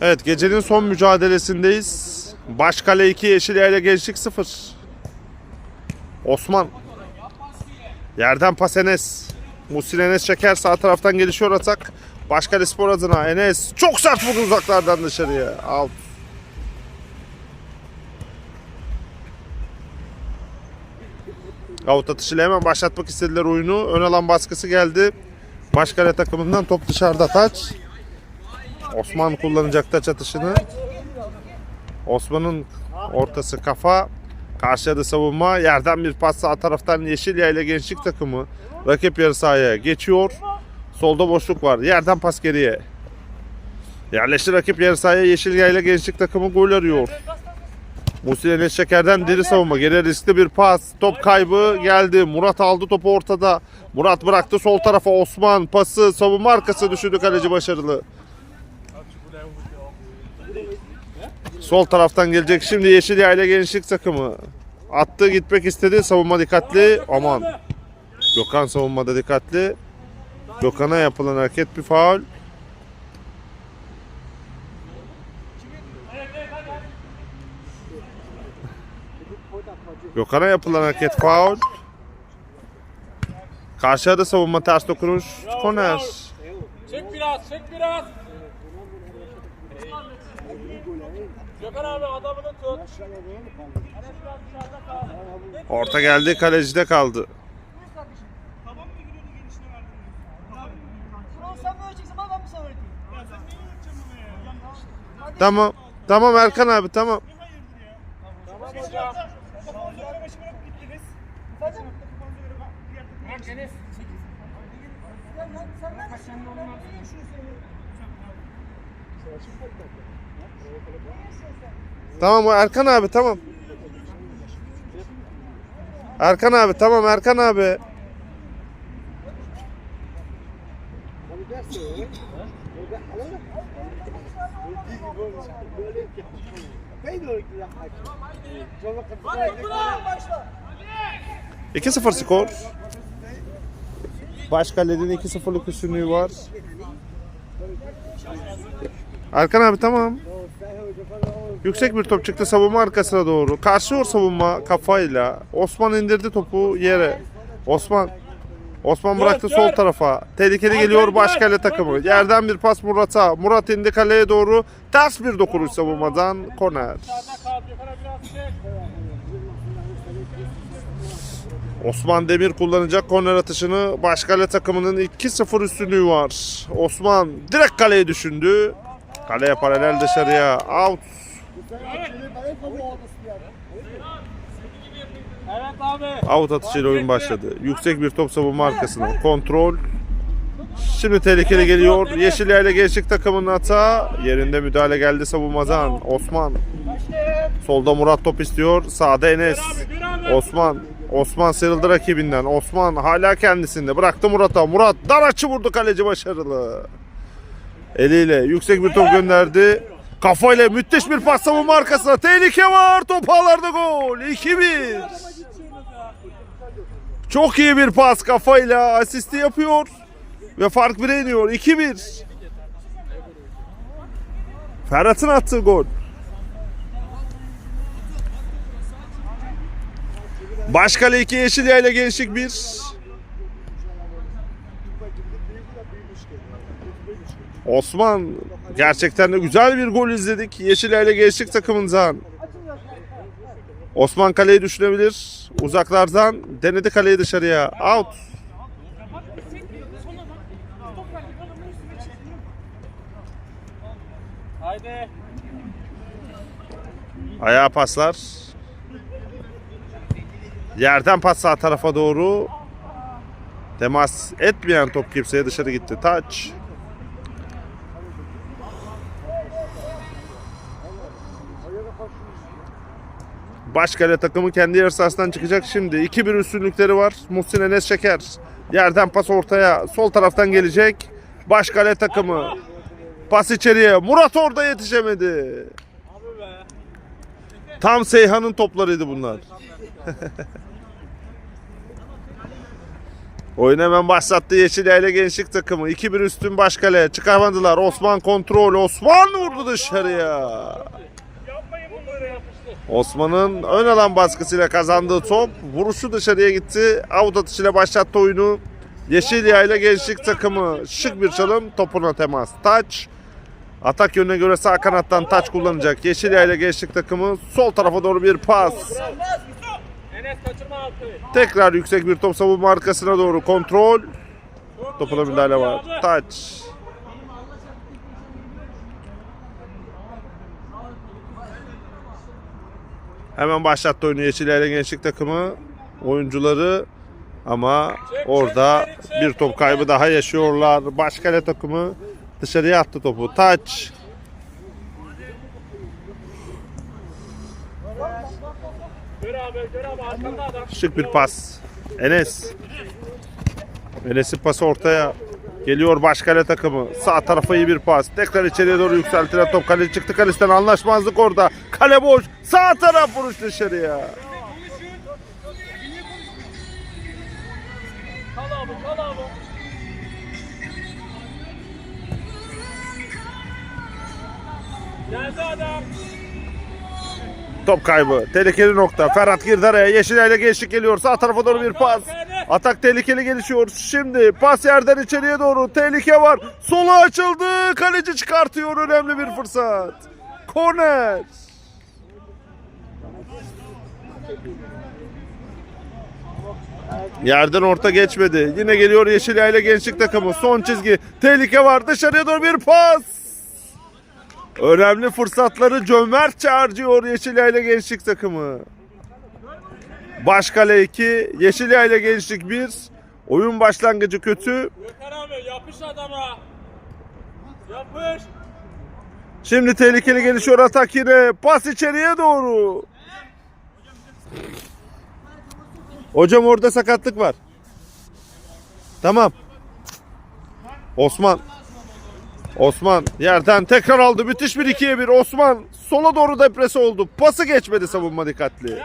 Evet gecenin son mücadelesindeyiz. Başkale 2 Yeşilyayla Gençlik 0. Osman. Yerden pas Enes. Muhsin Enes çeker sağ taraftan gelişiyor atak. Başkale Spor adına Enes çok sert vurdu uzaklardan dışarıya. Out. Out atışıyla hemen başlatmak istediler oyunu. Ön alan baskısı geldi. Başkale takımından top dışarıda taç. Osman kullanacak taç atışını. Osman'ın ortası kafa. Karşıda savunma. Yerden bir pas sağ taraftan Yeşilya ile Gençlik takımı. Rakip yarı sahaya geçiyor. Solda boşluk var. Yerden pas geriye. Yerleşti rakip yarı sahaya Yeşilya ile Gençlik takımı gol arıyor. Muhsin Enes Şeker'den deri savunma. Geri riskli bir pas. Top kaybı geldi. Murat aldı topu ortada. Murat bıraktı sol tarafa Osman. Pası savunma arkası düşürdü kaleci başarılı. Sol taraftan gelecek şimdi Yeşilya ile Gençlik takımı. Attı gitmek istedi. Savunma dikkatli. Aman. Gökhan savunmada dikkatli. Gökhan'a yapılan hareket bir faul. Gökhan'a yapılan hareket faul. Karşıda savunma ters dokunuş. Korner. Çek biraz, çek biraz. Gökhan abi adamını tut. Orta geldi kalecide kaldı. Tamam. Tamam. Erkan abi tamam. Tamam hocam. Bak Enes. Sen Tamam o Erkan abi tamam. Erkan abi tamam Erkan abi. Başla. 2-0 skor. Başkale'nin 2-0'lık üstünlüğü var. Erkan abi tamam. Yüksek bir top çıktı savunma arkasına doğru. Karşıyor savunma kafayla. Osman indirdi topu yere. Osman Osman bıraktı sol tarafa. Tehlikeli geliyor Başkale takımı. Yerden bir pas Murat'a. Murat indi kaleye doğru. Ters bir dokunuş savunmadan. Korner. Osman Demir kullanacak korner atışını. Başkale takımının 2-0 üstünlüğü var. Osman direkt kaleye düşündü. Kaleye paralel dışarıya. Out. Out atışıyla oyun başladı. Yüksek bir top savunma arkasına. Kontrol. Şimdi tehlikeli geliyor. Yeşilya ile Gençlik takımının hata. Yerinde müdahale geldi savunmadan. Osman. Solda Murat top istiyor. Sağda Enes. Osman. Osman sıyrıldı rakibinden. Osman hala kendisinde. Bıraktı Murat'a. Murat dar açı vurdu kaleci başarılı. Eliyle yüksek bir top gönderdi. Kafayla müthiş bir pas savunma arkasına. Tehlike var. Top ağlarda gol. 2-1. Çok iyi bir pas kafayla asisti yapıyor. Ve fark 1'e iniyor. 2-1. Ferhat'ın attığı gol. Başkale 2 Yeşilya ile Gençlik 1. Osman gerçekten de güzel bir gol izledik. Yeşilya ile Gençlik takımından. Osman kaleyi düşünebilir. Uzaklardan denedi kaleyi dışarıya. Out. Haydi. Ayağa paslar. Yerden pas sağ tarafa doğru. Temas etmeyen top kimseye dışarı gitti. Taç. Başkale takımı kendi yarı sahasından çıkacak şimdi. 2-1 üstünlükleri var. Muhsin Enes Şeker. Yerden pas ortaya. Sol taraftan gelecek. Başkale takımı. Pas içeriye. Murat orada yetişemedi. Tam Seyhan'ın toplarıydı bunlar. Oyun hemen başlattı Yeşilyayla Gençlik takımı. 2-1 üstün başkale. Çıkarmadılar. Osman kontrol. Osman vurdu dışarıya. Osman'ın ön alan baskısıyla kazandığı top vuruşu dışarıya gitti. Avut atışıyla başlattı oyunu. Yeşilyayla Gençlik takımı şık bir çalım. Topuna temas. Taç. Atak yönüne göre sağ kanattan taç kullanacak. Yeşilyayla Gençlik takımı sol tarafa doğru bir pas. Tekrar yüksek bir top savunma arkasına doğru kontrol. Topuna müdahale var. Taç. Hemen başlattı oyunu Yeşilyayla Gençlik takımı. Oyuncuları ama orada bir top kaybı daha yaşıyorlar. Başkale takımı dışarıya attı topu. Taç. Şık bir pas. Enes. Enes'in pası ortaya. Geliyor başkale takımı. Sağ tarafa iyi bir pas. Tekrar içeriye doğru yükseltilen top. Kale çıktı kalisten anlaşmazlık orada. Kale boş. Sağ taraf vuruş dışarıya. Top kaybı. Tehlikeli nokta. Ferhat girdi araya. Yeşilay'la gençlik geliyor. Sağ tarafa doğru bir pas. Atak tehlikeli gelişiyor. Şimdi pas yerden içeriye doğru. Tehlike var. Sola açıldı. Kaleci çıkartıyor. Önemli bir fırsat. Korner. Yerden orta geçmedi. Yine geliyor Yeşilay'la gençlik takımı. Son çizgi. Tehlike var. Dışarıya doğru bir pas. Önemli fırsatları cömertçe harcıyor Yeşilyayla Gençlik takımı. Başkale 2, Yeşilyayla Gençlik 1. Oyun başlangıcı kötü. Gökhan abi yapış adama. Yapış. Şimdi tehlikeli gelişiyor atak yine. Pas içeriye doğru. Hocam orada sakatlık var. Tamam. Osman. Osman yerden tekrar aldı. Müthiş bir ikiye bir. Osman sola doğru depresi oldu. Pası geçmedi savunma dikkatli.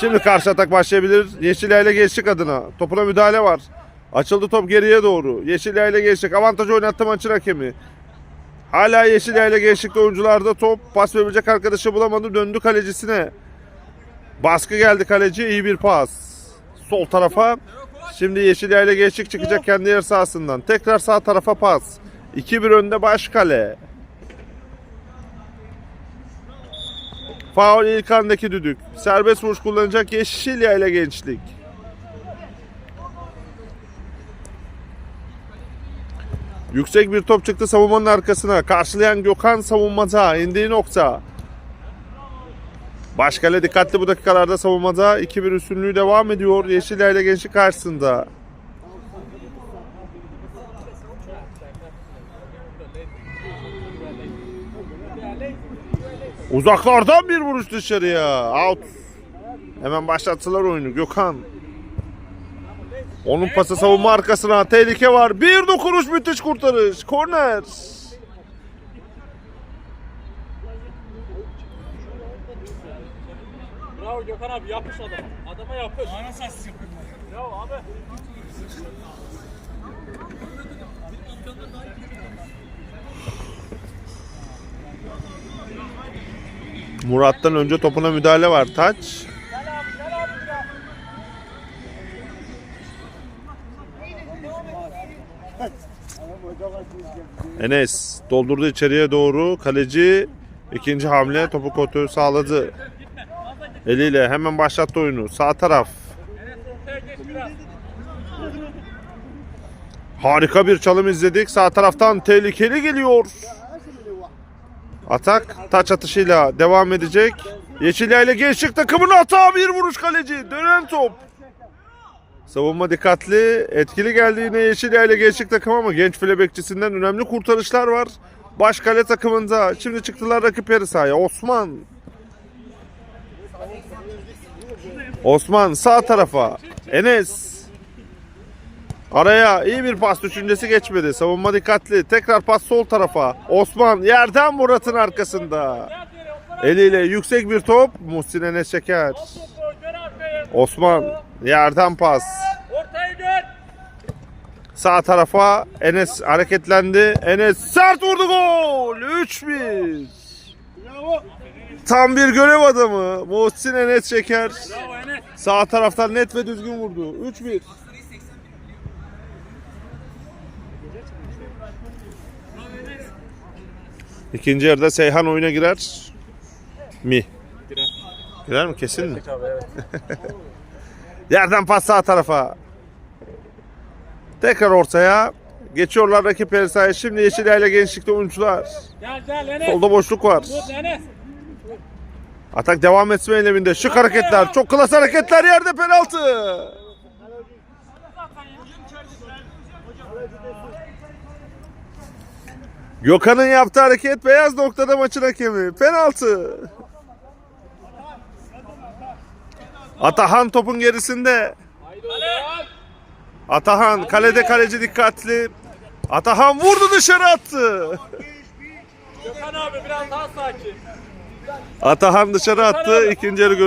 Şimdi karşı atak başlayabilir. Yeşilyayla gençlik adına. Topuna müdahale var. Açıldı top geriye doğru. Yeşilyayla gençlik. Avantaj oynattı maçın hakemi. Hala Yeşilyayla gençlikte oyuncularda top. Pas verecek arkadaşı bulamadı. Döndü kalecisine. Baskı geldi kaleci. iyi bir pas. Sol tarafa. Şimdi Yeşilyayla gençlik çıkacak kendi yer sahasından. Tekrar sağ tarafa pas. 2-1 önde baş kale. Faul İlkan'daki düdük. Serbest vuruş kullanacak Yeşilyayla gençlik. Yüksek bir top çıktı savunmanın arkasına. Karşılayan Gökhan savunmada. indiği nokta. Başkale dikkatli bu dakikalarda savunmada. 2-1 üstünlüğü devam ediyor. Yeşilyayla gençlik karşısında. Uzaklardan bir vuruş dışarıya. Out. Hemen başlattılar oyunu. Gökhan. Onun pası savunma arkasına. Tehlike var. Bir dokunuş müthiş kurtarış. Korner. Bravo Gökhan abi yapış adama. Adama yapış. Ana ses Bravo abi. Murat'tan önce topuna müdahale var. Taç. Enes doldurdu içeriye doğru. Kaleci ikinci hamle topu kontrolü sağladı. Eliyle hemen başlattı oyunu. Sağ taraf. Harika bir çalım izledik. Sağ taraftan tehlikeli geliyor. Atak taç atışıyla devam edecek. Yeşilyayla gençlik takımının hata bir vuruş kaleci. Dönen top. Savunma dikkatli. Etkili geldi yine Yeşilyayla gençlik takımı ama genç file bekçisinden önemli kurtarışlar var. Baş kale takımında. Şimdi çıktılar rakip yarı sahaya. Osman. Osman sağ tarafa. Enes. Araya iyi bir pas düşüncesi geçmedi. Savunma dikkatli. Tekrar pas sol tarafa. Osman yerden Murat'ın arkasında. Eliyle yüksek bir top. Muhsin Enes çeker. Osman yerden pas. Sağ tarafa Enes hareketlendi. Enes sert vurdu gol. 3-1. Tam bir görev adamı. Muhsin Enes Enes. Sağ taraftan net ve düzgün vurdu. 3-1. İkinci yarıda Seyhan oyuna girer mi? Girer. Girer mi? Kesin mi? Tabii evet. Yerden pas sağ tarafa. Tekrar ortaya. Geçiyorlar rakip sahaya. Şimdi Yeşilay ile gençlikte oyuncular. Gel gel Enes. Solda boşluk var. Enes. Atak devam etme eyleminde. Şık hareketler. Çok klas hareketler. Yerde penaltı. Gökhan'ın yaptığı hareket beyaz noktada maçın hakemi. Penaltı. Atahan topun gerisinde. Atahan kalede kaleci dikkatli. Atahan vurdu dışarı attı. Gökhan abi biraz daha sakin. Atahan dışarı attı. İkinci yarı görüşürüz.